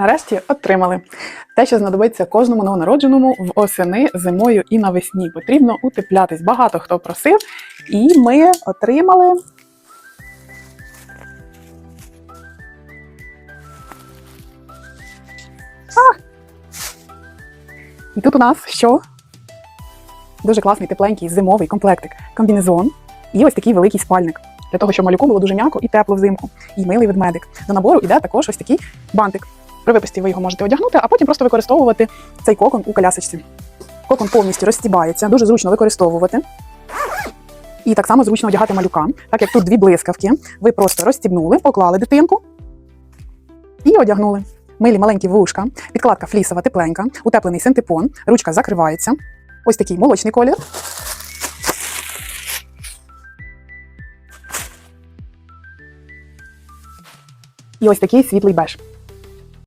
Нарешті отримали те, що знадобиться кожному новонародженому в осени, зимою і навесні. Потрібно утеплятись. Багато хто просив, і ми отримали. А! І тут у нас що? Дуже класний, тепленький зимовий комплектик, комбінезон і ось такий великий спальник. Для того, щоб малюку було дуже м'яко і тепло взимку. І милий ведмедик. До набору йде також ось такий бантик. При випусті ви його можете одягнути, а потім просто використовувати цей кокон у колясочці. Кокон повністю розстібається, дуже зручно використовувати. І так само зручно одягати малюка, так як тут дві блискавки. Ви просто розстібнули, поклали дитинку і одягнули. Милі маленькі вушка, підкладка флісова, тепленька, утеплений синтепон, ручка закривається. Ось такий молочний колір. І ось такий світлий беж.